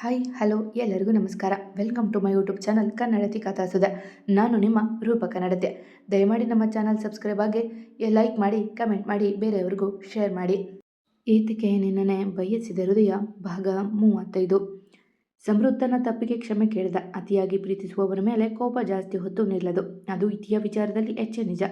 Hi, hello, ಎಲ್ಲರಿಗೂ ನಮಸ್ಕಾರ. Welcome to my YouTube channel ಕನ್ನಡತಿ ಕಥಾಸದ ನಾನು ನಿಮ್ಮ ರೂಪ ಕನ್ನಡತೆ ದಯಮಾಡಿ ನಮ್ಮ ಚಾನಲ್ ಸಬ್ಸ್ಕ್ರೈಬ್ ಆಗಿ ಲೈಕ್ ಮಾಡಿ, ಕಮೆಂಟ್ ಮಾಡಿ, ಬೇರೆಯವ್ರಿಗೂ ಶೇರ್ ಮಾಡಿ. ಈತಿಕೆ ನಿನ್ನನೆ ಬಯಸಿದ ಹೃದಯ? ಭಾಗ ಮೂವತ್ತೈದು. ಸಮೃದ್ಧನ ತಪ್ಪಿಗೆ ಕ್ಷಮೆ ಕೇಳಿದ, ಅತಿಯಾಗಿ ಪ್ರೀತಿಸುವವರ ಮೇಲೆ ಕೋಪ ಜಾಸ್ತಿ ಹೊತ್ತು ನಿಲ್ಲದು. ಅದು ಇತಿಯ ವಿಚಾರದಲ್ಲಿ ಹೆಚ್ಚೆ ನಿಜ.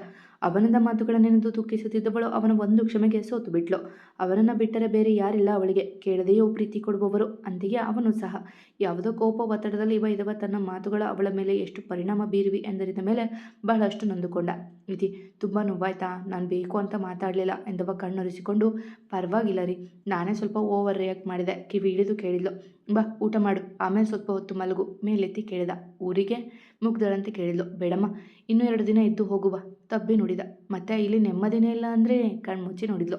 ಅವನದ ಮಾತುಗಳನ್ನೆಂದು ದುಃಖಿಸುತ್ತಿದ್ದವಳು ಅವನ ಒಂದು ಕ್ಷಮೆಗೆ ಸೋತು ಬಿಟ್ಲು. ಅವನನ್ನು ಬಿಟ್ಟರೆ ಬೇರೆ ಯಾರಿಲ್ಲ ಅವಳಿಗೆ. ಕೇಳದೆಯೋ ಪ್ರೀತಿ ಕೊಡುವವರು. ಅಂತೆಯೇ ಅವನು ಸಹ. ಯಾವುದೋ ಕೋಪ ಒತ್ತಡದಲ್ಲಿ ವೈದವ ತನ್ನ ಮಾತುಗಳು ಅವಳ ಮೇಲೆ ಎಷ್ಟು ಪರಿಣಾಮ ಬೀರಿವಿ ಎಂದರಿದ ಮೇಲೆ ಬಹಳಷ್ಟು ನೊಂದುಕೊಂಡ. ಇತಿ ತುಂಬ ನೋವಾಯ್ತಾ? ನಾನು ಬೇಕು ಅಂತ ಮಾತಾಡಲಿಲ್ಲ ಎಂದವ ಕಣ್ಣೊರೆಸಿಕೊಂಡು. ಪರವಾಗಿಲ್ಲ ರೀ. ನಾನೇ ಸ್ವಲ್ಪ ಓವರ್ ರಿಯಾಕ್ಟ್ ಮಾಡಿದೆ. ಕಿವಿ ಇಳಿದು ಕೇಳಿದ್ಲು. ಬಾ, ಊಟ ಮಾಡು. ಆಮೇಲೆ ಸ್ವಲ್ಪ ಹೊತ್ತು ಮಲಗು. ಮೇಲೆತ್ತಿ ಕೇಳಿದ. ಊರಿಗೆ? ಮುಗ್ದಳಂತೆ ಕೇಳಿದ್ಲು. ಬೇಡಮ್ಮ, ಇನ್ನೂ ಎರಡು ದಿನ ಇದ್ದು ಹೋಗುವ ತಬ್ಬಿ ನೋಡಿದ. ಮತ್ತೆ ಇಲ್ಲಿ ನೆಮ್ಮದಿನೇ ಇಲ್ಲ ಅಂದರೆ ಕಣ್ಮುಚ್ಚಿ ನೋಡಿದ್ಲು.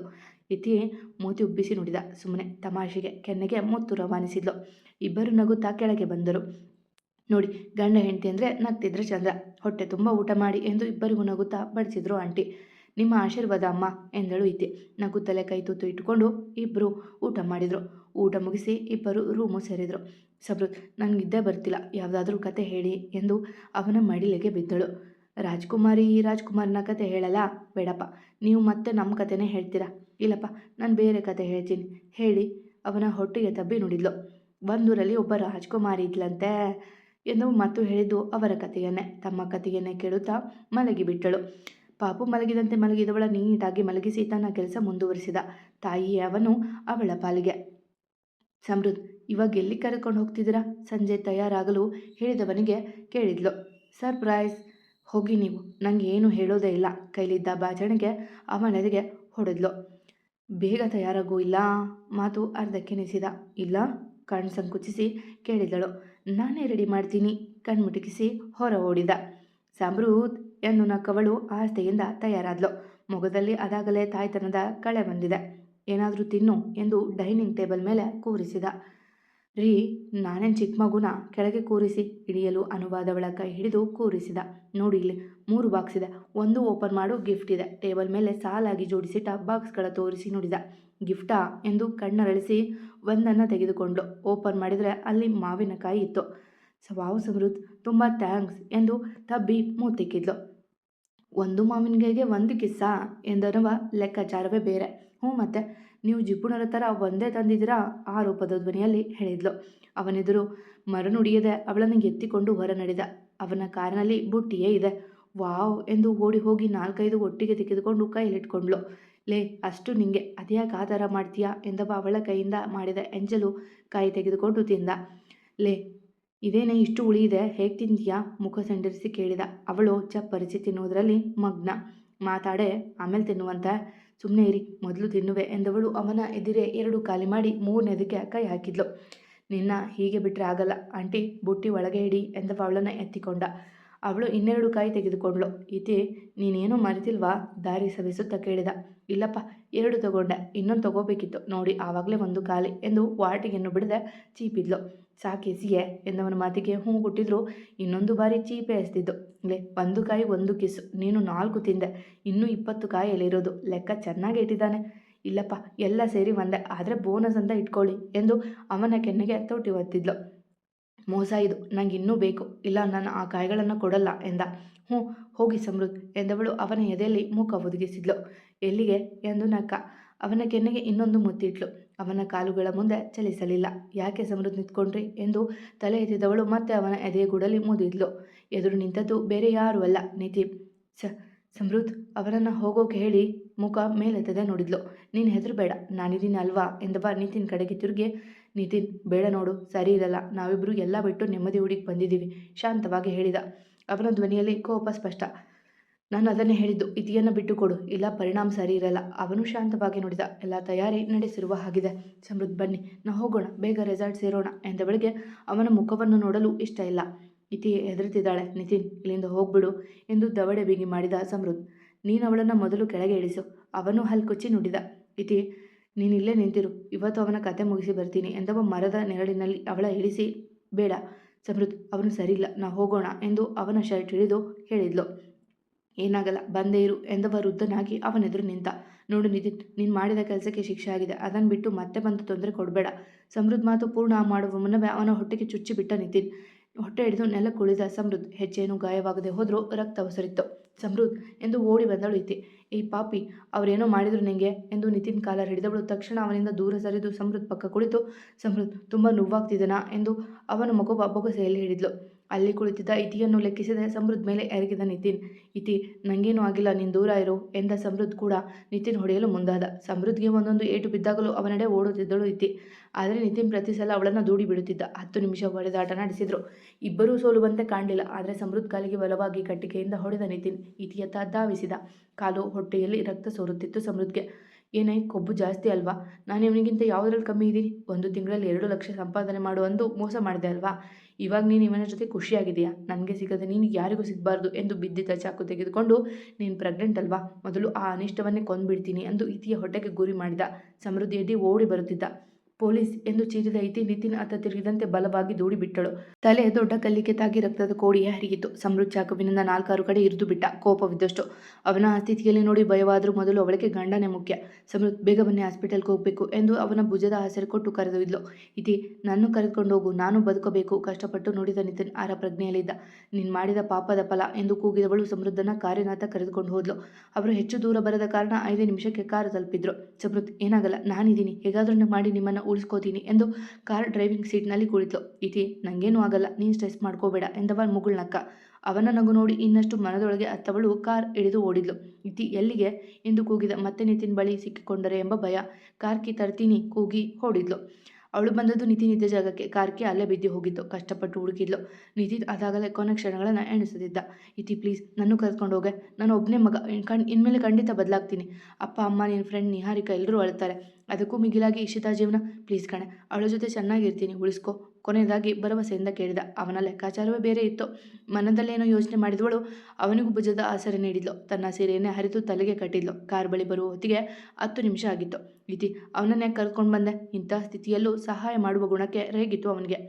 ಇತಿ ಮೂತಿ ಉಬ್ಬಿಸಿ ನೋಡಿದ. ಸುಮ್ಮನೆ ತಮಾಷೆಗೆ ಕೆನ್ನೆಗೆ ಮುತ್ತು ರವಾನಿಸಿದ್ಲು. ಇಬ್ಬರು ನಗುತ್ತಾ ಕೆಳಗೆ ಬಂದರು. ನೋಡಿ, ಗಂಡ ಹೆಂಡತಿ ಅಂದರೆ ನಗ್ತಿದ್ರೆ ಚಂದ್ರ ಹೊಟ್ಟೆ ತುಂಬ ಊಟ ಮಾಡಿ ಎಂದು ಇಬ್ಬರಿಗೂ ನಗುತ್ತಾ ಬಡಿಸಿದ್ರು ಆಂಟಿ. ನಿಮ್ಮ ಆಶೀರ್ವಾದ ಅಮ್ಮ ಎಂದಳು ಇದ್ದೆ ತಲೆ ಕೈ ತುತ್ತು ಇಟ್ಟುಕೊಂಡು ಇಬ್ಬರು ಊಟ ಮಾಡಿದರು. ಊಟ ಮುಗಿಸಿ ಇಬ್ಬರು ರೂಮು ಸೇರಿದರು. ಸಬ್ರು ನನಗಿದ್ದೇ ಬರ್ತಿಲ್ಲ. ಯಾವುದಾದ್ರೂ ಕತೆ ಹೇಳಿ ಎಂದು ಅವನ ಮಡಿಲಿಗೆ ಬಿದ್ದಳು. ರಾಜ್ಕುಮಾರಿ, ರಾಜ್ಕುಮಾರ್ನ ಕತೆ ಹೇಳಲ್ಲ? ಬೇಡಪ್ಪ. ನೀವು ಮತ್ತೆ ನಮ್ಮ ಕತೆನೇ ಹೇಳ್ತೀರಾ? ಇಲ್ಲಪ್ಪ, ನಾನು ಬೇರೆ ಕತೆ ಹೇಳ್ತೀನಿ. ಹೇಳಿ. ಅವನ ಹೊಟ್ಟೆಗೆ ತಬ್ಬಿ ನುಡಿದ್ಲು. ಒಂದೂರಲ್ಲಿ ಒಬ್ಬ ರಾಜ್ಕುಮಾರಿ ಇದ್ಲಂತೆ ಎಂದು ಮತ್ತು ಹೇಳಿದ್ದು ಅವರ ಕಥೆಯನ್ನೇ ತಮ್ಮ ಕಥೆಯನ್ನೇ ಕೇಳುತ್ತಾ ಮಲಗಿಬಿಟ್ಟಳು. ಪಾಪು ಮಲಗಿದಂತೆ ಮಲಗಿದವಳ ನೀಟಾಗಿ ಮಲಗಿಸಿ ತನ್ನ ಕೆಲಸ ಮುಂದುವರಿಸಿದ ತಾಯಿಯೇ ಅವನು ಅವಳ ಪಾಲಿಗೆ. ಸಮೃದ್ಧ ಇವಾಗ ಎಲ್ಲಿ ಕರ್ಕೊಂಡು ಹೋಗ್ತಿದ್ದೀರಾ? ಸಂಜೆ ತಯಾರಾಗಲು ಹೇಳಿದವನಿಗೆ ಕೇಳಿದ್ಲು. ಸರ್ಪ್ರೈಸ್, ಹೋಗಿ ನೀವು. ನನಗೆ ಏನು ಹೇಳೋದೇ ಇಲ್ಲ. ಕೈಲಿದ್ದ ಬಾಚಣಿಗೆ ಅವನೆದೆಗೆ ಹೊಡೆದ್ಲು. ಬೇಗ ತಯಾರಾಗೂ, ಇಲ್ಲ? ಮಾತು ಅರ್ಧಕ್ಕೆ ನಿಸಿದ ಇಲ್ಲ? ಕಣ್ಣು ಸಂಕುಚಿಸಿ ಕೇಳಿದಳು ನಾನೇ ರೆಡಿ ಮಾಡ್ತೀನಿ. ಕಣ್ಮುಟುಕಿಸಿ ಹೊರ ಓಡಿದ. ಸಮೃದ್ಧ ಎಂದು ನಕ್ಕವಳು ಆಸ್ತೆಯಿಂದ ತಯಾರಾದ್ಲು. ಮೊಗದಲ್ಲಿ ಅದಾಗಲೇ ತಾಯ್ತನದ ಕಳೆ ಬಂದಿದೆ. ಏನಾದರೂ ತಿನ್ನು ಎಂದು ಡೈನಿಂಗ್ ಟೇಬಲ್ ಮೇಲೆ ಕೂರಿಸಿದ. ರೀ, ನಾನೇನು ಚಿಕ್ಕ ಮಗುನ? ಕೆಳಗೆ ಕೂರಿಸಿ. ಹಿಡಿಯಲು ಅನುವಾದವಳ ಕೈ ಹಿಡಿದು ಕೂರಿಸಿದ. ನೋಡಿ ಇಲ್ಲಿ, ಮೂರು ಬಾಕ್ಸ್ ಇದೆ. ಒಂದು ಓಪನ್ ಮಾಡು ಗಿಫ್ಟ್ ಇದೆ. ಟೇಬಲ್ ಮೇಲೆ ಸಾಲಾಗಿ ಜೋಡಿಸಿಟ್ಟ ಬಾಕ್ಸ್ಗಳ ತೋರಿಸಿ ನೋಡಿದ. ಗಿಫ್ಟಾ? ಎಂದು ಕಣ್ಣರಳಿಸಿ ಒಂದನ್ನು ತೆಗೆದುಕೊಂಡು ಓಪನ್ ಮಾಡಿದರೆ ಅಲ್ಲಿ ಮಾವಿನಕಾಯಿ ಇತ್ತು. ವಾವ್ ಸಮೃದ್ಧ ತುಂಬ ಥ್ಯಾಂಕ್ಸ್ ಎಂದು ತಬ್ಬಿ ಮೂತಿಕ್ಕಿದ್ಲು. ಒಂದು ಮಾವಿನಕಾಯಿಗೆ ಒಂದು ಕಿಸ್ಸ ಎಂದರುವ ಲೆಕ್ಕಾಚಾರವೇ ಬೇರೆ. ಹ್ಞೂ ಮತ್ತೆ, ನೀವು ಜಿಪುಣರ ಥರ ಒಂದೇ ತಂದಿದ್ದೀರಾ? ಆ ರೂಪದ ಧ್ವನಿಯಲ್ಲಿ ಹೇಳಿದ್ಲು. ಅವನೆದುರು ಮರನುಡಿಯದೆ ಅವಳನ್ನು ಎತ್ತಿಕೊಂಡು ಹೊರ ನಡೆದ. ಅವನ ಕಾರಿನಲ್ಲಿ ಬುಟ್ಟಿಯೇ ಇದೆ. ವಾವ್ ಎಂದು ಓಡಿ ಹೋಗಿ ನಾಲ್ಕೈದು ಒಟ್ಟಿಗೆ ತೆಗೆದುಕೊಂಡು ಕೈಯಲ್ಲಿಟ್ಕೊಂಡ್ಳು. ಲೇ, ಅಷ್ಟು ನಿಂಗೆ ಅದ್ಯಾಕೆ ಆ ಥರ ಮಾಡ್ತೀಯಾ? ಎಂದವ ಅವಳ ಕೈಯಿಂದ ಮಾಡಿದ ಎಂಜಲು ಕಾಯಿ ತೆಗೆದುಕೊಂಡು ತಿಂದ. ಲೇ ಇದೇನೇ ಇಷ್ಟು ಉಳಿಯಿದೆ? ಹೇಗೆ ತಿಂತೀಯಾ ಮುಖ ಸಂಡರಿಸಿ ಕೇಳಿದ. ಅವಳು ಚಪ್ಪರಿಸಿ ತಿನ್ನುವುದರಲ್ಲಿ ಮಗ್ನ. ಮಾತಾಡೆ, ಆಮೇಲೆ ತಿನ್ನುವಂತ. ಸುಮ್ಮನೆ ಇರಿ, ಮೊದಲು ತಿನ್ನುವೆ ಎಂದವಳು ಅವನ ಎದುರೇ ಎರಡು ಖಾಲಿ ಮಾಡಿ ಮೂರನೇದಕ್ಕೆ ಕೈ ಹಾಕಿದ್ಲು. ನಿನ್ನ ಹೀಗೆ ಬಿಟ್ಟರೆ ಆಗಲ್ಲ. ಆಂಟಿ, ಬುಟ್ಟಿ ಒಳಗೆ ಇಡಿ ಎಂದವ ಅವಳನ್ನು ಎತ್ತಿಕೊಂಡ. ಅವಳು ಇನ್ನೆರಡು ಕಾಯಿ ತೆಗೆದುಕೊಂಡ್ಳು. ಇತಿ ನೀನೇನೂ ಮರೆತಿಲ್ವಾ? ದಾರಿ ಸವಿಸುತ್ತಾ ಕೇಳಿದ. ಇಲ್ಲಪ್ಪ ಎರಡು ತಗೊಂಡೆ, ಇನ್ನೊಂದು ತಗೋಬೇಕಿತ್ತು. ನೋಡಿ, ಆವಾಗಲೇ ಒಂದು ಖಾಲಿ ಎಂದು ವಾಟಿಗೆನ್ನು ಬಿಡದೆ ಚೀಪಿದ್ಲು. ಎಂದು ಎಂದವನ ಮಾತಿಗೆ ಹೂ ಕೊಟ್ಟಿದ್ರು ಇನ್ನೊಂದು ಬಾರಿ ಚೀಪೆ ಎಸ್ತಿದ್ದು ಲೇ, ಒಂದು ಕಾಯಿ, ಒಂದು ಕಿಸು. ನೀನು ನಾಲ್ಕು ತಿಂದೆ. ಇನ್ನೂ ಇಪ್ಪತ್ತು ಕಾಯಿಯಲ್ಲಿರೋದು ಲೆಕ್ಕ ಚೆನ್ನಾಗಿ ಇಟ್ಟಿದ್ದಾನೆ. ಇಲ್ಲಪ್ಪ, ಎಲ್ಲ ಸೇರಿ ಒಂದೇ. ಆದರೆ ಬೋನಸ್ ಅಂತ ಇಟ್ಕೊಳ್ಳಿ ಎಂದು ಅವನ ಕೆನ್ನೆಗೆ ತೊಟ್ಟಿ ಒತ್ತಿದ್ಲು. ಮೋಸ ಇದು, ನಂಗೆ ಇನ್ನೂ ಬೇಕು. ಇಲ್ಲ, ನಾನು ಆ ಕಾಯಿಗಳನ್ನು ಕೊಡಲ್ಲ ಎಂದ. ಹ್ಞೂ, ಹೋಗಿ ಸಮೃದ್ಧ ಎಂದವಳು ಅವನ ಎದೆಯಲ್ಲಿ ಮೂಕ ಒದಗಿಸಿದ್ಲು. ಎಲ್ಲಿಗೆ ಎಂದು ನಕ್ಕ. ಅವನ ಕೆನ್ನೆಗೆ ಇನ್ನೊಂದು ಮುತ್ತಿಟ್ಲು. ಅವನ ಕಾಲುಗಳ ಮುಂದೆ ಚಲಿಸಲಿಲ್ಲ. ಯಾಕೆ ಸಮೃದ್ಧ ನಿಂತ್ಕೊಂಡ್ರಿ ಎಂದು ತಲೆ ಎತ್ತಿದವಳು ಮತ್ತೆ ಅವನ ಎದೆಯ ಗುಡಲಿ ಮುದಿದ್ಲು. ಎದುರು ನಿಂತದ್ದು ಬೇರೆ ಯಾರೂ ಅಲ್ಲ, ನಿತಿ. ಸ ಸಮೃದ್ಧ ಅವರನ್ನು ಹೋಗೋಕೆ ಹೇಳಿ ಮುಖ ಮೇಲೆತ್ತದೆ ನೋಡಿದ್ಲು. ನೀನು ಹೆದರಬೇಡ, ನಾನಿದ್ದೀನಿ ಅಲ್ವಾ ಎಂದವ ನಿತಿನ್ ಕಡೆಗೆ ತಿರುಗಿ ನಿತಿನ್, ಬೇಡ ನೋಡು, ಸರಿ ಇರಲ್ಲ. ನಾವಿಬ್ಬರು ಎಲ್ಲ ಬಿಟ್ಟು ನೆಮ್ಮದಿ ಹುಡುಗಿ ಬಂದಿದ್ದೀವಿ, ಶಾಂತವಾಗಿ ಹೇಳಿದ. ಅವನ ಧ್ವನಿಯಲ್ಲಿ ಕೋಪ ಸ್ಪಷ್ಟ. ನಾನು ಅದನ್ನೇ ಹೇಳಿದ್ದು, ಇತಿಯನ್ನು ಬಿಟ್ಟು ಕೊಡು ಇಲ್ಲ, ಪರಿಣಾಮ ಸರಿ ಇರಲ್ಲ. ಅವನು ಶಾಂತವಾಗಿ ನೋಡಿದ. ಎಲ್ಲ ತಯಾರಿ ನಡೆಸಿರುವ ಹಾಗಿದೆ. ಸಮೃದ್ಧ, ಬನ್ನಿ, ನಾವು ಹೋಗೋಣ. ಬೇಗ ರೆಸಾರ್ಟ್ ಸೇರೋಣ ಎಂದ ಬೆಳಗ್ಗೆ ಅವನ ಮುಖವನ್ನು ನೋಡಲು ಇಷ್ಟ ಇಲ್ಲ. ಇತಿ ಹೆದರುತ್ತಿದ್ದಾಳೆ ನಿತಿನ್, ಇಲ್ಲಿಂದ ಹೋಗ್ಬಿಡು ಎಂದು ದವಡೆ ಬಿಗಿ ಮಾಡಿದ ಸಮೃದ್ಧ. ನೀನು ಅವಳನ್ನು ಮೊದಲು ಕೆಳಗೆ ಇಳಿಸು. ಅವನು ಹಲ್ಕುಚ್ಚಿ ನುಡಿದ. ಇತಿ ನೀನು ಇಲ್ಲೇ ನಿಂತಿರು. ಇವತ್ತು ಅವನ ಕತೆ ಮುಗಿಸಿ ಬರ್ತೀನಿ ಎಂದವ ಮರದ ನೆರಳಿನಲ್ಲಿ ಅವಳ ಇಳಿಸಿ, ಬೇಡ ಸಮೃದ್ಧ ಅವನು ಸರಿಯಿಲ್ಲ, ನಾ ಹೋಗೋಣ ಎಂದು ಅವನ ಶರ್ಟ್ ಹಿಡಿದು ಹೇಳಿದ್ಲು. ಏನಾಗಲ್ಲ, ಬಂದೇ ಇರು ಎಂದವ ವೃದ್ಧನಾಗಿ ಅವನೆದುರು ನಿಂತ. ನೋಡು ನಿತಿನ್, ನೀನು ಮಾಡಿದ ಕೆಲಸಕ್ಕೆ ಶಿಕ್ಷೆ ಆಗಿದೆ. ಅದನ್ನು ಬಿಟ್ಟು ಮತ್ತೆ ಬಂದು ತೊಂದರೆ ಕೊಡಬೇಡ. ಸಮೃದ್ಧ ಮಾತು ಪೂರ್ಣ ಮಾಡುವ ಮುನ್ನವೇ ಅವನ ಹೊಟ್ಟೆಗೆ ಚುಚ್ಚಿ ಬಿಟ್ಟ ನಿತಿನ್. ಹೊಟ್ಟೆ ಹಿಡಿದು ನೆಲ ಕುಳಿದ ಸಮೃದ್ಧ ಹೆಚ್ಚೇನು ಗಾಯವಾಗದೆ ಹೋದರೂ ರಕ್ತ ಒಸರಿತ್ತು. ಸಮೃದ್ಧ ಎಂದು ಓಡಿ ಬಂದಳು ಇತಿ ಈ ಪಾಪಿ, ಅವರೇನೋ ಮಾಡಿದ್ರು ನಿಂಗೆ? ಎಂದು ನಿತಿನ್ ಕಾಲರ್ ಹಿಡಿದವಳು. ತಕ್ಷಣ ಅವನಿಂದ ದೂರ ಸರಿದು ಸಮೃದ್ಧ ಪಕ್ಕ ಕುಳಿತು, ಸಮೃದ್, ತುಂಬ ನೋವಾಗ್ತಿದನಾ ಎಂದು ಅವನ ಮಗುವ ಬೊಗಸೆಯಲ್ಲಿ ಹಿಡಿದ್ಲು. ಅಲ್ಲಿ ಕುಳಿತಿದ್ದ ಇತಿಯನ್ನು ಲೆಕ್ಕಿಸಿದ ಸಮೃದ್ಧ ಮೇಲೆ ಎರಗಿದ ನಿತಿನ್. ಇತಿ, ನಂಗೇನು ಆಗಿಲ್ಲ, ನೀನು ದೂರ ಇರು ಎಂದ ಸಮೃದ್ಧ ಕೂಡ ನಿತಿನ್ ಹೊಡೆಯಲು ಮುಂದಾದ. ಸಮೃದ್ಧಿಗೆ ಒಂದೊಂದು ಏಟು ಬಿದ್ದಾಗಲೂ ಅವನಡೆ ಓಡುತ್ತಿದ್ದಳು ಇತಿ. ಆದರೆ ನಿತಿನ್ ಪ್ರತಿ ಸಲ ಅವಳನ್ನು ದೂಡಿ ಬಿಡುತ್ತಿದ್ದ. ಹತ್ತು ನಿಮಿಷ ಹೊಡೆದಾಟ ನಡೆಸಿದರು. ಇಬ್ಬರೂ ಸೋಲುವಂತೆ ಕಾಣಲಿಲ್ಲ. ಆದರೆ ಸಮೃದ್ಧ ಕಾಲಿಗೆ ಬಲವಾಗಿ ಕಟ್ಟಿಗೆಯಿಂದ ಹೊಡೆದ ನಿತಿನ್ ಇತಿಯತ್ತ ಧಾವಿಸಿದ. ಕಾಲು ಹೊಟ್ಟೆಯಲ್ಲಿ ರಕ್ತ ಸೋರುತ್ತಿತ್ತು ಸಮೃದ್ಧಿಗೆ. ಏನೇ ಕೊಬ್ಬು ಜಾಸ್ತಿ ಅಲ್ವಾ? ನಾನು ಇವನಿಗಿಂತ ಯಾವುದ್ರಲ್ಲಿ ಕಮ್ಮಿ ಇದ್ದೀನಿ ಒಂದು ತಿಂಗಳಲ್ಲಿ ಎರಡು ಲಕ್ಷ ಸಂಪಾದನೆ ಮಾಡುವಂದು ಮೋಸ ಮಾಡಿದೆ ಅಲ್ವಾ? ಇವಾಗ ನೀನು ಇವನ ಜೊತೆ ಖುಷಿಯಾಗಿದೆಯಾ ನನಗೆ ಸಿಗದೆ ನೀನು ಯಾರಿಗೂ ಸಿಗಬಾರ್ದು ಎಂದು ಬಿದ್ದಿದ್ದ ಚಾಕು ತೆಗೆದುಕೊಂಡು ನೀನು ಪ್ರೆಗ್ನೆಂಟ್ ಅಲ್ವಾ? ಮೊದಲು ಆ ಅನಿಷ್ಟವನ್ನೇ ಕೊಂದ್ಬಿಡ್ತೀನಿ ಅಂದು ಇತಿಯ ಹೊಟ್ಟೆಗೆ ಗುರಿ ಮಾಡಿದ. ಸಮೃದ್ಧಿ ಎಡ್ಡಿ ಓಡಿ ಬರುತ್ತಿದ್ದ. ಪೊಲೀಸ್ ಎಂದು ಚೀರಿದ ಇತಿ ನಿತಿನ್ ಅತ್ತ ತಿರುಗಿದಂತೆ ಬಲವಾಗಿ ದೂಡಿಬಿಟ್ಟಳು. ತಲೆ ದೊಡ್ಡ ಕಲ್ಲಿಗೆ ತಾಗಿ ರಕ್ತದ ಕೋಡಿಯೇ ಹರಿಯಿತು. ಸಮೃದ್ಧ ಚಾಕುವಿನಿಂದ ನಾಲ್ಕಾರು ಕಡೆ ಇರಿದು ಬಿಟ್ಟ. ಕೋಪವಿದ್ದಷ್ಟು ಅವನ ಸ್ಥಿತಿಯಲ್ಲಿ ನೋಡಿ ಭಯವಾದರೂ ಮೊದಲು ಅವಳಿಗೆ ಗಂಡನೇ ಮುಖ್ಯ. ಸಮೃದ್ಧ, ಬೇಗ ಬನ್ನಿ ಹಾಸ್ಪಿಟಲ್ಗೆ ಹೋಗಬೇಕು ಎಂದು ಅವನ ಭುಜದ ಹಸಿರು ಕೊಟ್ಟು ಕರೆದೊಯ್ದಳು ಇತಿ ನಾನು ಕರೆದುಕೊಂಡು ಹೋಗು. ನಾನು ಬದುಕಬೇಕು. ಕಷ್ಟಪಟ್ಟು ನೋಡಿದ ನಿತಿನ್ ಆರ ಪ್ರಜ್ಞೆಯಲ್ಲಿದ್ದ. ನೀನು ಮಾಡಿದ ಪಾಪದ ಫಲ ಎಂದು ಕೂಗಿದವಳು ಸಮೃದ್ಧನ ಕಾರ್ಯನಾಥ ಕರೆದುಕೊಂಡು ಹೋದ್ಲು. ಅವರು ಹೆಚ್ಚು ದೂರ ಬರದ ಕಾರಣ ಐದು ನಿಮಿಷಕ್ಕೆ ಕಾರು ತಲುಪಿದ್ರು. ಸಮೃದ್ಧ, ಏನಾಗಲ್ಲ. ನಾನಿದ್ದೀನಿ. ಹೇಗಾದ್ರೂ ಮಾಡಿ ನಿಮ್ಮನ್ನು ಉಳಿಸ್ಕೋತೀನಿ ಎಂದು ಕಾರ್ ಡ್ರೈವಿಂಗ್ ಸೀಟ್ನಲ್ಲಿ ಕುಳಿತು. ಇತಿ, ನಂಗೇನು ಆಗಲ್ಲ, ನೀನು ಸ್ಟ್ರೆಸ್ ಮಾಡ್ಕೋಬೇಡ ಎಂದವ ಮುಗುಳ್ನಕ್ಕ. ಅವನ ನಗು ನೋಡಿ ಇನ್ನಷ್ಟು ಮನದೊಳಗೆ ಅತ್ತವಳು ಕಾರ್ ಇಳಿದು ಓಡಿದ್ಲು. ಇತಿ, ಎಲ್ಲಿಗೆ ಎಂದು ಕೂಗಿದ ಮತ್ತೆ ನಿತಿನ್ ಬಳಿ ಸಿಕ್ಕಿಕೊಂಡರೆ ಎಂಬ ಭಯ. ಕಾರ್ ಕಿ ತರ್ತೀನಿ ಕೂಗಿ ಓಡಿದ್ಲು ಅವಳು ಬಂದದ್ದು ನಿತಿನ್ ಇದ್ದ ಜಾಗಕ್ಕೆ. ಕಾರ್ಕಿ ಅಲ್ಲೇ ಬಿದ್ದು ಹೋಗಿತ್ತು ಕಷ್ಟಪಟ್ಟು ಹುಡುಕಿದ್ಲು. ನಿತಿನ್ ಅದಾಗಲೇ ಕೊನೆ ಕ್ಷಣಗಳನ್ನು ಎಣಿಸುತ್ತಿದ್ದ ಇತಿ ಪ್ಲೀಸ್ ನಾನು ಕರ್ಕೊಂಡು ಹೋಗೆ. ನಾನು ಒಬ್ಬನೇ ಮಗ. ಕಣ್, ಇನ್ಮೇಲೆ ಖಂಡಿತ ಬದಲಾಗ್ತೀನಿ. ಅಪ್ಪ, ಅಮ್ಮ ನಿನ್ನ ಫ್ರೆಂಡ್ ನಿಹಾರಿಕಾ ಎಲ್ಲರೂ ಅಳ್ತಾರೆ. ಅದಕ್ಕೂ ಮಿಗಿಲಾಗಿ ಇಶಿತಾ ಜೀವನ. ಪ್ಲೀಸ್ ಕಣೆ, ಅವಳ ಜೊತೆ ಚೆನ್ನಾಗಿರ್ತೀನಿ. ಉಳಿಸ್ಕೊ. ಕೊನೆಯದಾಗಿ ಭರವಸೆಯಿಂದ ಕೇಳಿದ. ಅವನ ಲೆಕ್ಕಾಚಾರವೇ ಬೇರೆ ಇತ್ತು. ಮನದಲ್ಲೇನೋ ಯೋಚನೆ ಮಾಡಿದವಳು ಅವನಿಗೂ ಭುಜದ ಆಸರೆ ನೀಡಿದ್ಲು. ತನ್ನ ಸೀರೆಯನ್ನೇ ಹರಿದು ತಲೆಗೆ ಕಟ್ಟಿದ್ಲು. ಕಾರ್ ಬಳಿ ಬರುವ ಹೊತ್ತಿಗೆ ಹತ್ತು ನಿಮಿಷ ಆಗಿತ್ತು. ಇತಿ ಅವನನ್ನೇ ಕರ್ಕೊಂಡು ಬಂದೆ ಇಂಥ ಸ್ಥಿತಿಯಲ್ಲೂ ಸಹಾಯ ಮಾಡುವ ಗುಣಕ್ಕೆ ರೇಗಿತ್ತು ಅವನಿಗೆ.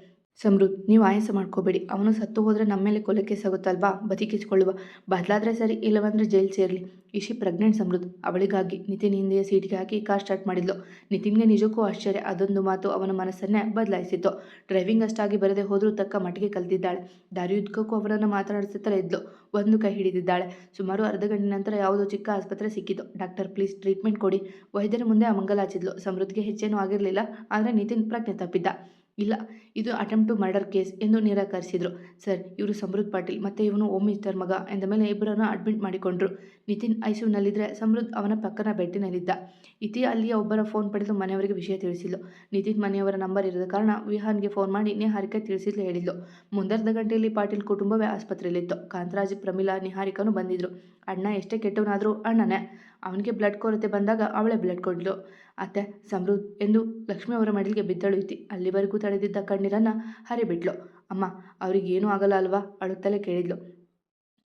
ಸಮೃದ್ಧ ನೀವು ಆಯಾಸ ಮಾಡ್ಕೋಬೇಡಿ. ಅವನು ಸತ್ತು ಹೋದರೆ ನಮ್ಮ ಮೇಲೆ ಕೊಲೆ ಕೇಸ್ ಆಗುತ್ತಲ್ವಾ ಬದುಕಿಸಿಕೊಳ್ಳುವ. ಬದಲಾದರೆ ಸರಿ, ಇಲ್ಲವಂದ್ರೆ ಜೈಲ್ ಸೇರಲಿ. ಇಶಿ ಪ್ರೆಗ್ನೆಂಟ್ ಸಮೃದ್ಧ ಅವಳಿಗಾಗಿ ನಿತಿನ್ ಹಿಂದೆಯ ಸೀಟ್ಗೆ ಹಾಕಿ ಕಾರ್ ಸ್ಟಾರ್ಟ್ ಮಾಡಿದ್ಲು. ನಿತಿನ್ಗೆ ನಿಜಕ್ಕೂ ಆಶ್ಚರ್ಯ. ಅದೊಂದು ಮಾತು ಅವನ ಮನಸ್ಸನ್ನೇ ಬದಲಾಯಿಸಿತ್ತು. ಡ್ರೈವಿಂಗ್ ಅಷ್ಟಾಗಿ ಬರದೆ ಹೋದರೂ ತಕ್ಕ ಮಟ್ಟಿಗೆ ಕಲಿತಿದ್ದಾಳೆ. ದಾರಿಯುದ್ದಕ್ಕೂ ಅವರನ್ನು ಮಾತನಾಡಿಸುತ್ತಲೇ ಇದ್ಲು. ಒಂದು ಕೈ ಹಿಡಿದಿದ್ದಾಳೆ. ಸುಮಾರು ಅರ್ಧ ಗಂಟೆ ನಂತರ ಯಾವುದೋ ಚಿಕ್ಕ ಆಸ್ಪತ್ರೆ ಸಿಕ್ಕಿತು. ಡಾಕ್ಟರ್ ಪ್ಲೀಸ್ ಟ್ರೀಟ್ಮೆಂಟ್ ಕೊಡಿ. ವೈದ್ಯರ ಮುಂದೆ ಅಮಂಗಲಾಚಿದ್ಲು ಸಮೃದ್ಧಿಗೆ ಹೆಚ್ಚೇನೂ ಆಗಿರಲಿಲ್ಲ. ಆದರೆ ನಿತಿನ್ ಪ್ರಜ್ಞೆ ತಪ್ಪಿದ್ದ. ಇಲ್ಲ, ಇದು ಅಟೆಂಪ್ಟ್ ಟು ಮರ್ಡರ್ ಕೇಸ್ ಎಂದು ನಿರಾಕರಿಸಿದರು. ಸರ್, ಇವರು ಸಮೃದ್ಧ ಪಾಟೀಲ್ ಮತ್ತು ಇವನು ಮಿಸ್ಟರ್ ಮಗ ಎಂದ ಮೇಲೆ ಇಬ್ಬರನ್ನು ಅಡ್ಮಿಟ್ ಮಾಡಿಕೊಂಡ್ರು. ನಿತಿನ್ ಐಸಿಯುನಲ್ಲಿದ್ದರೆ ಸಮೃದ್ಧ ಅವನ ಪಕ್ಕನ ಬೆಟ್ಟಿನಲ್ಲಿದ್ದ ಇತಿ ಅಲ್ಲಿಯ ಒಬ್ಬರ ಫೋನ್ ಪಡೆದು ಮನೆಯವರಿಗೆ ವಿಷಯ ತಿಳಿಸಿದ್ಲು. ನಿತಿನ್ ಮನೆಯವರ ನಂಬರ್ ಇರದ ಕಾರಣ ವಿಹಾನ್ಗೆ ಫೋನ್ ಮಾಡಿ ನಿಹಾರಿಕೆ ತಿಳಿಸಿದ್ಲು ಹೇಳಿದ್ಲು. ಮುಂದರ್ಧ ಗಂಟೆಯಲ್ಲಿ ಪಾಟೀಲ್ ಕುಟುಂಬವೇ ಆಸ್ಪತ್ರೆಯಲ್ಲಿತ್ತು. ಕಾಂತರಾಜ್ ಪ್ರಮಿಲಾ ನಿಹಾರಿಕನು ಬಂದಿದ್ರು. ಅಣ್ಣ ಎಷ್ಟೇ ಕೆಟ್ಟವನಾದರೂ ಅಣ್ಣನೇ. ಅವನಿಗೆ ಬ್ಲಡ್ ಕೊರತೆ ಬಂದಾಗ ಅವಳೇ ಬ್ಲಡ್ ಕೊಡ್ಲು. ಅತ್ತೆ ಸಮೃದ್ಧ ಎಂದು ಲಕ್ಷ್ಮಿ ಅವರ ಮಡಿಲಿಗೆ ಬಿದ್ದಳು. ಇತಿ, ಅಲ್ಲಿವರೆಗೂ ತಡೆದಿದ್ದ ಕಣ್ಣೀರನ್ನು ಹರಿಬಿಟ್ಲು. ಅಮ್ಮ ಅವ್ರಿಗೇನೂ ಆಗಲ್ಲ ಅಲ್ವಾ? ಅಳುತ್ತಲೇ ಕೇಳಿದ್ಲು.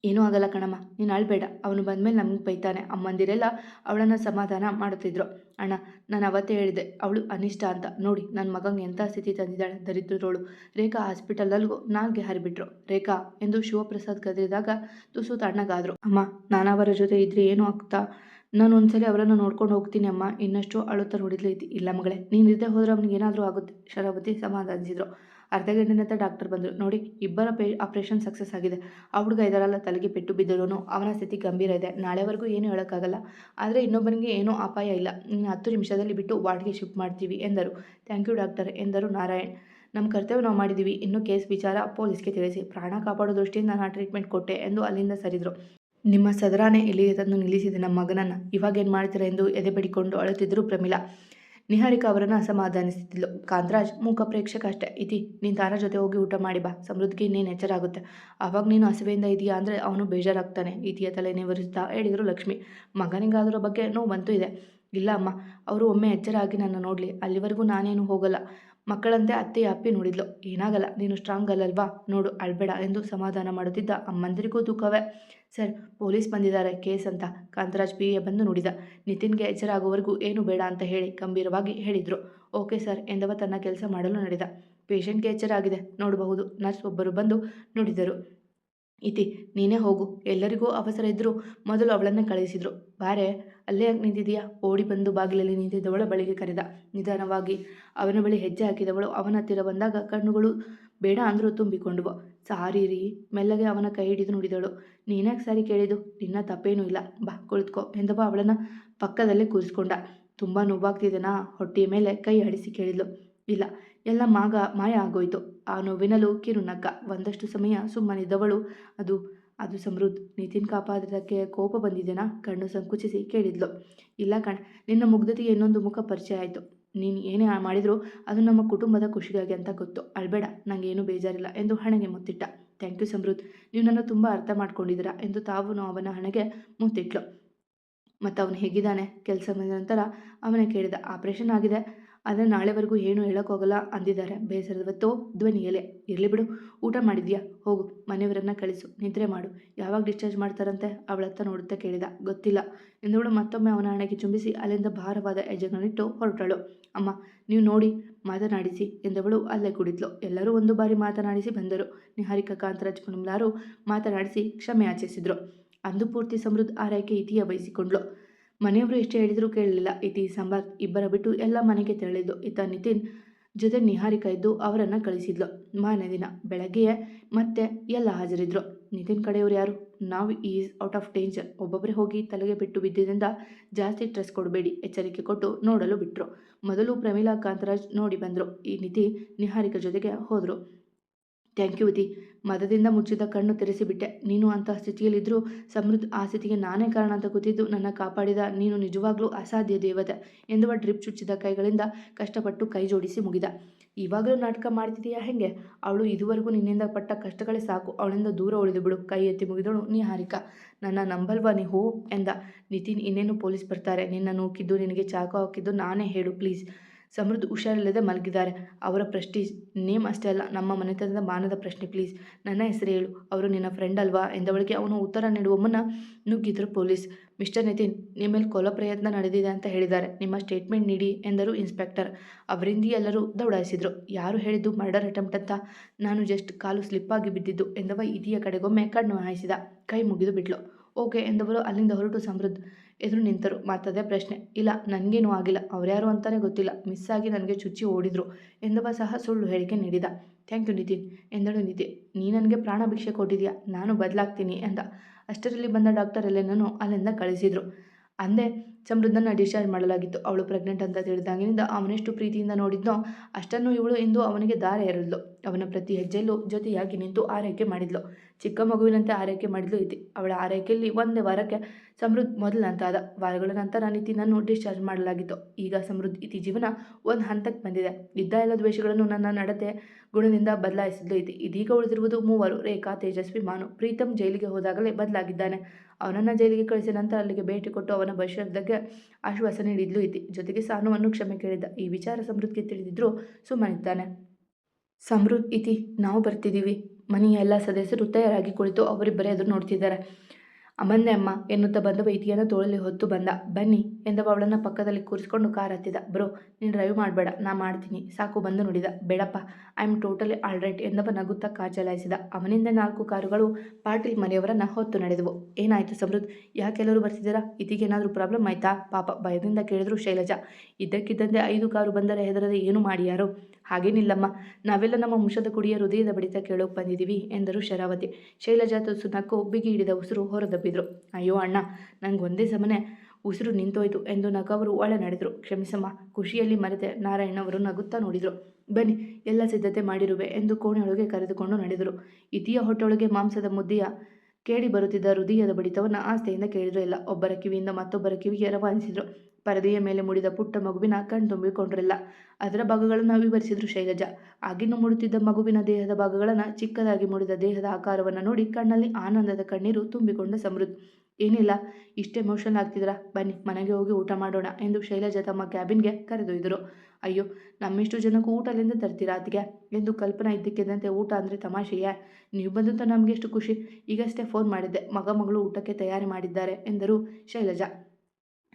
ಏನೂ ಆಗಲ್ಲ ಕಣಮ್ಮ, ನೀನು ಅಳ್ಬೇಡ. ಅವನು ಬಂದಮೇಲೆ ನಮಗೆ ಬೈತಾನೆ. ಅಮ್ಮಂದಿರೆಲ್ಲ ಅವಳನ್ನು ಸಮಾಧಾನ ಮಾಡುತ್ತಿದ್ರು. ಅಣ್ಣ, ನಾನು ಅವತ್ತೇ ಹೇಳಿದೆ. ಅವಳು ಅನಿಷ್ಟ ಅಂತ. ನೋಡಿ ನನ್ನ ಮಗಂಗೆ ಎಂಥ ಸ್ಥಿತಿ ತಂದಿದ್ದಾಳೆ? ದರಿದ್ರರೋಳು. ರೇಖಾ ಹಾಸ್ಪಿಟಲಲ್ಲಿಗೂ ನಾಲ್ಗೆ ಹರಿಬಿಟ್ರು. ರೇಖಾ ಎಂದು ಶಿವಪ್ರಸಾದ್ ಗದರಿದಾಗ ತುಸು ತಣ್ಣಗಾದ್ರು. ಅಮ್ಮ, ನಾನು ಜೊತೆ ಇದ್ರೆ ಏನೂ ಆಗ್ತಾ ನಾನು ಒಂದ್ಸಲಿ ಅವರನ್ನು ನೋಡ್ಕೊಂಡು ಹೋಗ್ತೀನಿ ಅಮ್ಮ. ಇನ್ನಷ್ಟು ಅಳುತ್ತ ನೋಡಿದ್ಲು ಐತಿ ಇಲ್ಲ ಮಗಳೇ, ನೀನು ಇದ್ದೆ ಹೋದ್ರೆ ಅವನಿಗೆ ಏನಾದರೂ ಆಗುತ್ತೆ? ಶರಾವತಿ ಸಮಾಧಾನಿಸಿದ್ರು ಅರ್ಧ ಗಂಟೆ ನಂತರ ಡಾಕ್ಟರ್ ಬಂದರು. ನೋಡಿ, ಇಬ್ಬರ ಪೇ ಆಪ್ರೇಷನ್ ಸಕ್ಸಸ್ ಆಗಿದೆ. ಆ ಹುಡುಗ ಇದರಲ್ಲ ತಲೆಗೆ ಪೆಟ್ಟು ಬಿದ್ದರೂ ಅವನ ಸ್ಥಿತಿ ಗಂಭೀರ ಇದೆ. ನಾಳೆವರೆಗೂ ಏನೂ ಹೇಳೋಕ್ಕಾಗಲ್ಲ. ಆದರೆ ಇನ್ನೊಬ್ಬನಿಗೆ ಏನೂ ಅಪಾಯ ಇಲ್ಲ. ಹತ್ತು ನಿಮಿಷದಲ್ಲಿ ಬಿಟ್ಟು ವಾರ್ಡ್ಗೆ ಶಿಫ್ಟ್ ಮಾಡ್ತೀವಿ ಎಂದರು. ಥ್ಯಾಂಕ್ ಯು ಡಾಕ್ಟರ್ ಎಂದರು ನಾರಾಯಣ್. ನಮ್ಮ ಕರ್ತವ್ಯ ನಾವು ಮಾಡಿದ್ದೀವಿ ಇನ್ನೂ ಕೇಸ್ ವಿಚಾರ ಪೊಲೀಸ್ಗೆ ತಿಳಿಸಿ. ಪ್ರಾಣ ಕಾಪಾಡೋ ದೃಷ್ಟಿಯಿಂದ ನಾನು ಟ್ರೀಟ್ಮೆಂಟ್ ಕೊಟ್ಟೆ ಎಂದು ಅಲ್ಲಿಂದ ಸರಿದರು. ನಿಮ್ಮ ಸದರಾನೆ ಇಲ್ಲಿಗೆ ತಂದು ನಿಲ್ಲಿಸಿದೆ ನಮ್ಮ ಮಗನನ್ನು. ಇವಾಗೇನು ಮಾಡ್ತೀರಾ ಎಂದು ಎದೆ ಬಡಿಕೊಂಡು ಅಳುತ್ತಿದ್ದರು ಪ್ರಮೀಳಾ. ನಿಹಾರಿಕಾ ಅವರನ್ನು ಅಸಮಾಧಾನಿಸುತ್ತಿದ್ಲು. ಕಾಂತರಾಜ್, ಮೂಕ ಪ್ರೇಕ್ಷಕ ಅಷ್ಟೇ. ಇತಿ, ನೀನು ತಾನ ಜೊತೆ ಹೋಗಿ ಊಟ ಮಾಡಿ ಬಾ. ಸಮೃದ್ಧಿಗೆ ಇನ್ನೇನು ಎಚ್ಚರಾಗುತ್ತೆ ಆವಾಗ ನೀನು ಹಸಿವೆಯಿಂದ ಇದೆಯಾ ಅಂದರೆ ಅವನು ಬೇಜಾರಾಗ್ತಾನೆ. ಇತಿಯ ತಲೆ ನಿವರಿಸ್ತಾ ಹೇಳಿದರು ಲಕ್ಷ್ಮಿ. ಮಗನಿಗಾದರ ಬಗ್ಗೆ ನೋವಂತೂ ಇದೆ. ಇಲ್ಲ ಅಮ್ಮ, ಅವರು ಒಮ್ಮೆ ಎಚ್ಚರ ಆಗಿ ನನ್ನ ನೋಡಲಿ. ಅಲ್ಲಿವರೆಗೂ ನಾನೇನು ಹೋಗಲ್ಲ. ಮಕ್ಕಳಂತೆ ಅತ್ತೆ ಅಪ್ಪಿ ನೋಡಿದ್ಲು. ಏನಾಗಲ್ಲ, ನೀನು ಸ್ಟ್ರಾಂಗ್ ಅಲ್ಲಲ್ವಾ ನೋಡು, ಅಳ್ಬೇಡ ಎಂದು ಸಮಾಧಾನ ಮಾಡುತ್ತಿದ್ದ ಅಮ್ಮಂದಿರಿಗೂ ದುಃಖವೇ. ಸರ್, ಪೊಲೀಸ್ ಬಂದಿದ್ದಾರೆ. ಕೇಸ್ ಅಂತ ಕಾಂತರಾಜ್ ಪಿ ಎ ಬಂದು ನೋಡಿದ. ನಿತಿನ್ಗೆ ಎಚ್ಚರಾಗುವವರೆಗೂ ಏನು ಬೇಡ ಅಂತ ಹೇಳಿ ಗಂಭೀರವಾಗಿ ಹೇಳಿದರು. ಓಕೆ ಸರ್, ಎಂದವ ತನ್ನ ಕೆಲಸ ಮಾಡಲು ನಡೆದ. ಪೇಷಂಟ್ಗೆ ಎಚ್ಚರಾಗಿದೆ. ನೋಡಬಹುದು. ನರ್ಸ್ ಒಬ್ಬರು ಬಂದು ನೋಡಿದರು. ಇತಿ, ನೀನೇ ಹೋಗು. ಎಲ್ಲರಿಗೂ ಅವಸರ ಇದ್ದರೂ ಮೊದಲು ಅವಳನ್ನೇ ಕಳುಹಿಸಿದ್ರು ಬಾರೆ, ಅಲ್ಲೇ ಯಾಕೆ ನಿಂತಿದೆಯಾ ಓಡಿ ಬಂದು ಬಾಗಿಲಲ್ಲಿ ನಿಂತಿದ್ದವಳ ಬಳಿಗೆ ಕರೆದ. ನಿಧಾನವಾಗಿ ಅವನ ಬಳಿ ಹೆಜ್ಜೆ ಹಾಕಿದವಳು ಅವನ ಹತ್ತಿರ ಬಂದಾಗ ಕಣ್ಣುಗಳು ಬೇಡ ಅಂದರೂ ತುಂಬಿಕೊಂಡ್ವು. ಸಾರಿ ರೀ ಮೆಲ್ಲಗೆ ಅವನ ಕೈ ಹಿಡಿದು ನುಡಿದಳು. ನೀನ್ಯಾಕೆ ಸಾರಿ ಕೇಳಿದು ನಿನ್ನ ತಪ್ಪೇನೂ ಇಲ್ಲ. ಬಾ ಕುಳಿತುಕೋ ಎಂದವ ಅವಳನ್ನು ಪಕ್ಕದಲ್ಲೇ ಕೂರಿಸ್ಕೊಂಡ. ತುಂಬ ನೋವಾಗ್ತಿದೆನಾ? ಹೊಟ್ಟೆಯ ಮೇಲೆ ಕೈ ಆಡಿಸಿ ಕೇಳಿದ್ಲು. ಇಲ್ಲ ಎಲ್ಲ ಮಾಗ ಮಾಯ ಆಗೋಯ್ತು. ಆ ನೋವಿನಲ್ಲೂ ಕಿರುನಕ್ಕ ಒಂದಷ್ಟು ಸಮಯ ಸುಮ್ಮನಿದ್ದವಳು. ಅದು ಅದು ಸಮೃದ್ಧ ನಿತಿನ್ ಕಾಪಾದಕ್ಕೆ ಕೋಪ ಬಂದಿದೆನಾ? ಕಣ್ಣು ಸಂಕುಚಿಸಿ ಕೇಳಿದ್ಲು. ಇಲ್ಲ ಕಣ್ ನಿನ್ನ ಮುಗ್ಧತೆಗೆ ಇನ್ನೊಂದು ಮುಖ ಪರಿಚಯ ಆಯಿತು. ನೀನು ಏನೇ ಮಾಡಿದರೂ ಅದು ನಮ್ಮ ಕುಟುಂಬದ ಖುಷಿಗಾಗಿ ಅಂತ ಗೊತ್ತು. ಅಳ್ಬೇಡ ನನಗೇನು ಬೇಜಾರಿಲ್ಲ ಎಂದು ಹಣೆಗೆ ಮುತ್ತಿಟ್ಟ. ಥ್ಯಾಂಕ್ ಯು ಸಮೃದ್ಧ ನೀವು ನನ್ನ ತುಂಬ ಅರ್ಥ ಮಾಡ್ಕೊಂಡಿದ್ದೀರಾ ಎಂದು ತಾವು ಅವನ ಹಣೆಗೆ ಮುತ್ತಿಟ್ಲು. ಮತ್ತು ಅವನು ಹೇಗಿದ್ದಾನೆ? ಕೆಲಸ ಬಂದ ನಂತರ ಅವನೇ ಕೇಳಿದ, ಆಪ್ರೇಷನ್ ಆಗಿದೆ? ಆದರೆ ನಾಳೆವರೆಗೂ ಏನು ಹೇಳೋಕ್ಕೋಗಲ್ಲ ಅಂದಿದ್ದಾರೆ. ಬೇಸರದವತ್ತು ಧ್ವನಿ ಎಲೆ, ಇರಲಿ ಬಿಡು, ಊಟ ಮಾಡಿದ್ಯಾ? ಹೋಗು, ಮನೆಯವರನ್ನ ಕಳಿಸು, ನಿದ್ರೆ ಮಾಡು. ಯಾವಾಗ ಡಿಸ್ಚಾರ್ಜ್ ಮಾಡ್ತಾರಂತೆ? ಅವಳತ್ತ ನೋಡುತ್ತಾ ಕೇಳಿದ. ಗೊತ್ತಿಲ್ಲ. ಎಂದವಳು ಮತ್ತೊಮ್ಮೆ ಅವನ ಹಣೆಗೆ ಚುಂಬಿಸಿ ಅಲ್ಲಿಂದ ಭಾರವಾದ ಹೆಜ್ಜೆಗಳನ್ನಿಟ್ಟು ಹೊರಟಳು. ಅಮ್ಮ, ನೀವು ನೋಡಿ, ಮಾತನಾಡಿಸಿ ಎಂದವಳು ಅಲ್ಲೇ ಕುಡಿದ್ಲು. ಎಲ್ಲರೂ ಒಂದು ಬಾರಿ ಮಾತನಾಡಿಸಿ ಬಂದರು. ನಿಹಾರಿಕಾ, ಕಾಂತರಾಜ್, ಕುಣಮ್ಲಾರು ಮಾತನಾಡಿಸಿ ಕ್ಷಮೆ ಆಚರಿಸಿದ್ರು. ಅಂದು ಪೂರ್ತಿ ಸಮೃದ್ಧ ಆರೈಕೆ ಇತಿಯ ವಹಿಸಿಕೊಂಡ್ಳು. ಮನೆಯವರು ಎಷ್ಟು ಹೇಳಿದರೂ ಕೇಳಲಿಲ್ಲ. ಇತಿ ಸಂಬಾರ್ ಇಬ್ಬರ ಬಿಟ್ಟು ಎಲ್ಲ ಮನೆಗೆ ತೆರಳಿದ್ದು. ಇತ ನಿತಿನ್ ಜೊತೆ ನಿಹಾರಿಕಾ ಇದ್ದು ಅವರನ್ನು ಕಳಿಸಿದ್ಲು. ಮಾರನೇ ದಿನ ಬೆಳಗ್ಗೆಯೇ ಮತ್ತೆ ಎಲ್ಲ ಹಾಜರಿದ್ರು. ನಿತಿನ್ ಕಡೆಯವರು ಯಾರು? ನಾವು ಈಸ್ ಔಟ್ ಆಫ್ ಡೇಂಜರ್. ಒಬ್ಬೊಬ್ಬರೇ ಹೋಗಿ ತಲೆಗೆ ಬಿಟ್ಟು ಬಿದ್ದಿದ್ದರಿಂದ ಜಾಸ್ತಿ ಸ್ಟ್ರೆಸ್ ಕೊಡಬೇಡಿ. ಎಚ್ಚರಿಕೆ ಕೊಟ್ಟು ನೋಡಲು ಬಿಟ್ಟರು ಮೊದಲು ಪ್ರಮೀಳಾ ಕಾಂತರಾಜ್ ನೋಡಿ ಬಂದರು. ಈ ನಿತಿ ನಿಹಾರಿಕಾ ಜೊತೆಗೆ ಹೋದರು. ಥ್ಯಾಂಕ್ ಯು ದಿ ಮದದಿಂದ ಮುಚ್ಚಿದ ಕಣ್ಣು ತೆರೆಸಿಬಿಟ್ಟೆ. ನೀನು ಅಂತಹ ಸ್ಥಿತಿಯಲ್ಲಿದ್ದರೂ ಸಮೃದ್ಧ ಆ ಸ್ಥಿತಿಗೆ ನಾನೇ ಕಾರಣ ಅಂತ ಗೊತ್ತಿದ್ದು ನನ್ನ ಕಾಪಾಡಿದ ನೀನು ನಿಜವಾಗ್ಲೂ ಅಸಾಧ್ಯ ದೇವತೆ ಎಂದುವ ಡ್ರಿಪ್ ಚುಚ್ಚಿದ ಕೈಗಳಿಂದ ಕಷ್ಟಪಟ್ಟು ಕೈ ಜೋಡಿಸಿ ಮುಗಿದ. ಇವಾಗಲೂ ನಾಟಕ ಮಾಡ್ತಿದೀಯಾ ಹೆಂಗೆ? ಅವಳು ಇದುವರೆಗೂ ನಿನ್ನಿಂದ ಪಟ್ಟ ಕಷ್ಟಗಳೇ ಸಾಕು. ಅವಳಿಂದ ದೂರ ಉಳಿದು ಬಿಡು. ಕೈ ಎತ್ತಿ ಮುಗಿದಳು. ನೀ ಹಾರಿಕ. ನನ್ನ ನಂಬಲ್ವಾ ನೀ ಹೋ? ಎಂದ. ನಿತಿನ್ ಇನ್ನೇನು ಪೊಲೀಸ್ ಬರ್ತಾರೆ? ನಿನ್ನ ನೂಕಿದ್ದು ನಿನಗೆ ಚಾಕು ಹಾಕಿದ್ದು ನಾನೇ ಹೇಳು ಪ್ಲೀಸ್. ಸಮೃದ್ಧ ಹುಷಾರಿಲ್ಲದೆ ಮಲಗಿದ್ದಾರೆ. ಅವರ ಪ್ರೆಸ್ಟೀಜ್ ನೇಮ್ ಅಷ್ಟೇ ಅಲ್ಲ, ನಮ್ಮ ಮನೆತನದ ಮಾನದ ಪ್ರಶ್ನೆ ಪ್ಲೀಸ್ ನನ್ನ ಹೆಸರು ಹೇಳು. ಅವರು ನಿನ್ನ ಫ್ರೆಂಡ್ ಅಲ್ವಾ? ಎಂದವಳಿಗೆ ಅವನು ಉತ್ತರ ನೀಡುವ ಮುನ್ನ ನುಗ್ಗಿದ್ರು ಪೊಲೀಸ್. ಮಿಸ್ಟರ್ ನಿತಿನ್ ನಿಮ್ಮ ಮೇಲೆ ಕೊಲ ಪ್ರಯತ್ನ ನಡೆದಿದೆ ಅಂತ ಹೇಳಿದ್ದಾರೆ. ನಿಮ್ಮ ಸ್ಟೇಟ್ಮೆಂಟ್ ನೀಡಿ, ಎಂದರು ಇನ್ಸ್ಪೆಕ್ಟರ್ ಅವರಿಂದ ಎಲ್ಲರೂ ದೌಡಾಯಿಸಿದ್ರು. ಯಾರು ಹೇಳಿದ್ದು ಮರ್ಡರ್ ಅಟೆಂಪ್ಟ್ ಅಂತ? ನಾನು ಜಸ್ಟ್ ಕಾಲು ಸ್ಲಿಪ್ಪಾಗಿ ಬಿದ್ದಿದ್ದು, ಎಂದವ ಇದಿಯ ಕಡೆಗೊಮ್ಮೆ ಕಣ್ಣು ಹಾಯಿಸಿದ. ಕೈ ಮುಗಿದು ಬಿಟ್ಲು. ಓಕೆ, ಎಂದವರು ಅಲ್ಲಿಂದ ಹೊರಟು ಸಮೃದ್ಧ. ಎದುರು ನಿಂತರು. ಮಾತದೇ ಪ್ರಶ್ನೆ, ಇಲ್ಲ, ನನಗೇನೂ ಆಗಿಲ್ಲ. ಅವ್ರ್ಯಾರು ಅಂತಲೇ ಗೊತ್ತಿಲ್ಲ. ಮಿಸ್ ಆಗಿ ನನಗೆ ಚುಚ್ಚಿ ಓಡಿದ್ರು. ಎಂದವ ಸಹ ಸುಳ್ಳು ಹೇಳಿಕೆ ನೀಡಿದ. ಥ್ಯಾಂಕ್ ಯು ನಿತಿನ್, ಎಂದಳು ನಿತಿನ್ ನೀ ನನಗೆ ಪ್ರಾಣ ಭಿಕ್ಷೆ ಕೊಟ್ಟಿದ್ಯಾ? ನಾನು ಬದಲಾಗ್ತೀನಿ ಅಂತ ಅಷ್ಟರಲ್ಲಿ ಬಂದ ಡಾಕ್ಟರ್ ಎಲ್ಲನೂ ಅಲ್ಲಿಂದ ಕಳಿಸಿದರು. ಅಂದೇ ಸಮೃದ್ಧನ ಡಿಸ್ಚಾರ್ಜ್ ಮಾಡಲಾಗಿತ್ತು. ಅವಳು ಪ್ರೆಗ್ನೆಂಟ್ ಅಂತ ತಿಳಿದಾಗಿನಿಂದ ಅವನೆಷ್ಟು ಪ್ರೀತಿಯಿಂದ ನೋಡಿದ್ನೋ, ಅಷ್ಟನ್ನು ಇವಳು ಇಂದು ಅವನಿಗೆ ದಾರ ಎರದ್ಲು. ಅವನ ಪ್ರತಿ ಹೆಜ್ಜೆಯಲ್ಲೂ ಜೊತೆಯಾಗಿ ನಿಂತು ಆರೈಕೆ ಮಾಡಿದ್ಲು. ಚಿಕ್ಕ ಮಗುವಿನಂತೆ ಆರೈಕೆ ಮಾಡಿದ್ಲು ಇತಿ. ಅವಳ ಆರೈಕೆಯಲ್ಲಿ ಒಂದೇ ವಾರಕ್ಕೆ ಸಮೃದ್ಧ ಮೊದಲಂತಾದ ವಾರಗಳ ನಂತರ ನಿತಿನನ್ನು ಡಿಸ್ಚಾರ್ಜ್ ಮಾಡಲಾಗಿತ್ತು. ಈಗ ಸಮೃದ್ಧ ಇತಿ ಜೀವನ ಒಂದು ಹಂತಕ್ಕೆ ಬಂದಿದೆ. ಇದ್ದ ಎಲ್ಲ ದ್ವೇಷಗಳನ್ನು ನನ್ನ ನಡತೆ ಗುಣದಿಂದ ಬದಲಾಯಿಸಿದ್ಲು ಇತಿ. ಇದೀಗ ಉಳಿದಿರುವುದು ಮೂವರು, ರೇಖಾ, ತೇಜಸ್ವಿ ಮಾನು ಪ್ರೀತಮ್ ಜೈಲಿಗೆ ಹೋದಾಗಲೇ ಬದಲಾಗಿದ್ದಾನೆ. ಅವನನ್ನು ಜೈಲಿಗೆ ಕಳಿಸಿದ ನಂತರ ಅಲ್ಲಿಗೆ ಭೇಟಿ ಕೊಟ್ಟು ಅವನ ಭವಿಷ್ಯದಕ್ಕೆ ಆಶ್ವಾಸನೆ ನೀಡಿದ್ಲು ಇತಿ. ಜೊತೆಗೆ ಸಾನುವನ್ನು ಕ್ಷಮೆ ಕೇಳಿದ್ದ. ಈ ವಿಚಾರ ಸಮೃದ್ಧಿಗೆ ತಿಳಿದಿದ್ರು ಸುಮ್ಮನಿದ್ದಾನೆ. ಸಮೃದ್ಧ ಇತಿ, ನಾವು ಬರ್ತಿದ್ದೀವಿ ಮನೆಯ ಎಲ್ಲ ಸದಸ್ಯರು ತಯಾರಾಗಿ ಕುಳಿತು ಅವರಿಬ್ಬರೇ ಎದುರು ನೋಡ್ತಿದ್ದಾರೆ. ಅಮ್ಮನ್ನೇ ಅಮ್ಮ, ಎನ್ನುತ್ತಾ ಬಂದವ ವೈದ್ಯನ ತೋಳಲ್ಲಿ ಹೊತ್ತು ಬಂದ. ಬನ್ನಿ, ಎಂದವ ಅವಳನ್ನು ಪಕ್ಕದಲ್ಲಿ ಕೂರಿಸ್ಕೊಂಡು ಕಾರ್ ಹತ್ತಿದ. ಬ್ರೋ, ನೀನು ಡ್ರೈವ್ ಮಾಡಬೇಡ, ನಾ ಮಾಡ್ತೀನಿ. ಸಾಕು ಬಂದು ನುಡಿದ. ಬೇಡಪ್ಪ, I am totally all right, ಎಂದವ ನಗುತ್ತಾ ಕಾರ್ ಚಲಾಯಿಸಿದ. ಅವನಿಂದ ನಾಲ್ಕು ಕಾರುಗಳು ಪಾಟೀಲ್ ಮನೆಯವರನ್ನು ಹೊತ್ತು ನಡೆದವು. ಏನಾಯಿತು ಸಮೃದ್ಧ ಯಾಕೆಲ್ಲರೂ ಬರ್ತಿದ್ದೀರಾ? ಇದೀಗೇನಾದರೂ ಪ್ರಾಬ್ಲಮ್ ಆಯ್ತಾ? ಪಾಪ ಭಯದಿಂದ ಕೇಳಿದ್ರು ಶೈಲಜಾ. ಇದ್ದಕ್ಕಿದ್ದಂತೆ ಐದು ಕಾರು ಬಂದರೆ ಹೆದರದೆ ಏನು ಮಾಡಿಯಾರು? ಹಾಗೇನಿಲ್ಲಮ್ಮ, ನಾವೆಲ್ಲ ನಮ್ಮ ವಂಶದ ಕುಡಿಯ ಹೃದಯದ ಬಡಿತ ಕೇಳೋಕೆ ಬಂದಿದ್ದೀವಿ ಎಂದರು ಶರಾವತಿ. ಶೈಲಜಾ ತುಸು ನಕ್ಕು ಬಿಗಿ ಹಿಡಿದ ಉಸಿರು ಹೊರದಬ್ಬಿದ್ರು. ಅಯ್ಯೋ ಅಣ್ಣ, ನಂಗೆ ಒಂದೇ ಸಮನೆ ಉಸಿರು ನಿಂತೋಯ್ತು ಎಂದು ನಗವರು ಒಳ ನಡೆದರು. ಕ್ಷಮಿಸಮ್ಮ, ಖುಷಿಯಲ್ಲಿ ಮರೆತೆ ನಾರಾಯಣವರು ನಗುತ್ತಾ ನೋಡಿದರು. ಬನ್ನಿ, ಎಲ್ಲ ಸಿದ್ಧತೆ ಮಾಡಿರುವೆ ಎಂದು ಕೋಣೆಯೊಳಗೆ ಕರೆದುಕೊಂಡು ನಡೆದರು. ಇತಿಯ ಹೊಟ್ಟೊಳಗೆ ಮಾಂಸದ ಮುದ್ದೆಯ ಕೇಳಿ ಬರುತ್ತಿದ್ದ ಹೃದಯದ ಬಡಿತವನ್ನು ಆಸ್ತೆಯಿಂದ ಕೇಳಿದ್ರು. ಇಲ್ಲ ಒಬ್ಬರ ಕಿವಿಯಿಂದ ಮತ್ತೊಬ್ಬರ ಕಿವಿಗೆ ರವಾನಿಸಿದರು. ಪರದೆಯ ಮೇಲೆ ಮೂಡಿದ ಪುಟ್ಟ ಮಗುವಿನ ಕಣ್ತುಂಬಿಕೊಂಡ್ರಲ್ಲ ಅದರ ಭಾಗಗಳನ್ನು ವಿವರಿಸಿದ್ರು ಶೈಲಜಾ. ಆಗಿನ್ನು ಮೂಡುತ್ತಿದ್ದ ಮಗುವಿನ ದೇಹದ ಭಾಗಗಳನ್ನು ಚಿಕ್ಕದಾಗಿ ಮೂಡಿದ ದೇಹದ ಆಕಾರವನ್ನು ನೋಡಿ ಕಣ್ಣಲ್ಲಿ ಆನಂದದ ಕಣ್ಣೀರು ತುಂಬಿಕೊಂಡ ಸಮೃದ್ಧ ಏನಿಲ್ಲ, ಇಷ್ಟೇ ಮೋಷನ್ ಆಗ್ತಿದ್ರಾ ಬನ್ನಿ, ಮನೆಗೆ ಹೋಗಿ ಊಟ ಮಾಡೋಣ ಎಂದು ಶೈಲಜಾ ತಮ್ಮ ಕ್ಯಾಬಿನ್ಗೆ ಕರೆದೊಯ್ದರು. ಅಯ್ಯೋ, ನಮ್ಮಿಷ್ಟು ಜನಕ್ಕೂ ಊಟಲಿಂದ ತರ್ತೀರಾ ಅದಕ್ಕೆ ಎಂದು ಕಲ್ಪನಾ ಇದ್ದಕ್ಕಿದ್ದಂತೆ ಊಟ ಅಂದರೆ ತಮಾಷೆಯೇ. ನೀವು ಬಂದಂತ ನಮಗೆ ಎಷ್ಟು ಖುಷಿ. ಈಗಷ್ಟೇ ಫೋನ್ ಮಾಡಿದ್ದೆ. ಮಗ, ಮಗಳು ಊಟಕ್ಕೆ ತಯಾರಿ ಮಾಡಿದ್ದಾರೆ ಎಂದರು ಶೈಲಜಾ.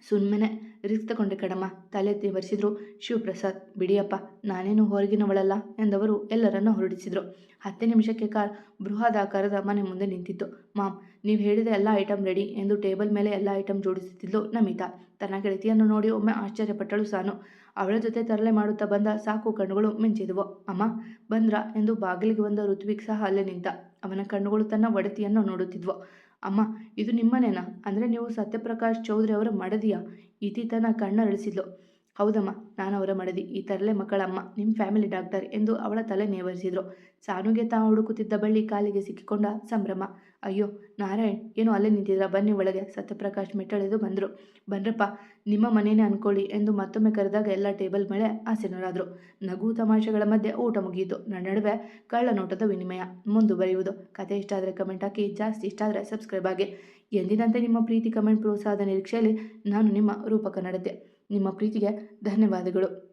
ಸುಮ್ಮನೆ ರಿಸ್ಕ್ ತಗೊಂಡೆ ಕಣಮ್ಮ ತಲೆ ತಿವರಿಸಿದ್ರು ಶಿವಪ್ರಸಾದ್, ಬಿಡಿಯಪ್ಪ, ನಾನೇನು ಹೊರಗಿನವಳಲ್ಲ ಎಂದವರು ಎಲ್ಲರನ್ನು ಹೊರಡಿಸಿದ್ರು. ಹತ್ತು ನಿಮಿಷಕ್ಕೆ ಕಾರ್ ಬೃಹದಾಕಾರದ ಮನೆ ಮುಂದೆ ನಿಂತಿತ್ತು. ಮಾಮ್, ನೀವು ಹೇಳಿದ ಎಲ್ಲ ಐಟಮ್ ರೆಡಿ ಎಂದು ಟೇಬಲ್ ಮೇಲೆ ಎಲ್ಲ ಐಟಮ್ ಜೋಡಿಸುತ್ತಿದ್ದು ನಮಿತಾ. ತನ್ನ ಗೆಳತಿಯನ್ನು ನೋಡಿ ಒಮ್ಮೆ ಆಶ್ಚರ್ಯಪಟ್ಟಳು ಸಾನು. ಅವಳ ಜೊತೆ ತರಲೆ ಮಾಡುತ್ತಾ ಬಂದ ಸಾಕು ಕಣ್ಣುಗಳು ಮಿಂಚಿದವು. ಅಮ್ಮ, ಬಂದ್ರ? ಎಂದು ಬಾಗಿಲಿಗೆ ಬಂದ ಋತ್ವಿಕ್ ಸಹ ಅಲ್ಲೇ ನಿಂತ. ಅವನ ಕಣ್ಣುಗಳು ತನ್ನ ಒಡತಿಯನ್ನು ನೋಡುತ್ತಿದ್ವು. ಅಮ್ಮ ಇದು ನಿಮ್ಮನೇನಾ? ಅಂದರೆ ನೀವು ಸತ್ಯಪ್ರಕಾಶ್ ಚೌಧರಿ ಅವರ ಮಡದಿಯಾ? ಇತಿ ತನ್ನ ಕಣ್ಣರಳಿಸಿದ್ಲು. ಹೌದಮ್ಮ ನಾನು ಅವರ ಮಡದಿ, ಈ ತರಲೆ ಮಕ್ಕಳಮ್ಮ ನಿಮ್ಮ ಫ್ಯಾಮಿಲಿ ಡಾಕ್ಟರ್ ಎಂದು ಅವಳ ತಲೆ ನೇವರಿಸಿದ್ರು. ಸಾನುಗೆ ತಾ ಹುಡುಕುತ್ತಿದ್ದ ಬಳ್ಳಿ ಕಾಲಿಗೆ ಸಿಕ್ಕಿಕೊಂಡ ಸಂಭ್ರಮ. ಅಯ್ಯೋ, ನಾರಾಯಣ್, ಏನು ಅಲ್ಲೇ ನಿಂತಿದ್ರ ಬನ್ನಿ ಒಳಗೆ, ಸತ್ಯಪ್ರಕಾಶ್ ಮೆಟ್ಟಳೆದು ಬಂದರು. ಬನ್ರಪ್ಪ, ನಿಮ್ಮ ಮನೇನೆ ಅನ್ಕೊಳ್ಳಿ ಎಂದು ಮತ್ತೊಮ್ಮೆ ಕರೆದಾಗ ಎಲ್ಲ ಟೇಬಲ್ ಮೇಲೆ ಆಸೀನರಾದರು. ನಗು ತಮಾಷೆಗಳ ಮಧ್ಯೆ ಊಟ ಮುಗಿಯಿತು. ನನ್ನ ನಡುವೆ ಕಳ್ಳ ನೋಟದ ವಿನಿಮಯ. ಮುಂದುವರಿಯುವುದು. ಕತೆ ಇಷ್ಟ ಆದರೆ ಕಮೆಂಟ್ ಹಾಕಿ, ಜಾಸ್ತಿ ಇಷ್ಟ ಆದರೆ ಸಬ್ಸ್ಕ್ರೈಬ್ ಆಗಿ. ಎಂದಿನಂತೆ ನಿಮ್ಮ ಪ್ರೀತಿ ಕಮೆಂಟ್ ಪ್ರೋತ್ಸಾಹದ ನಿರೀಕ್ಷೆಯಲ್ಲಿ ನಾನು ನಿಮ್ಮ ರೂಪಕ ನಡತೆ. ನಿಮ್ಮ ಪ್ರೀತಿಗೆ ಧನ್ಯವಾದಗಳು.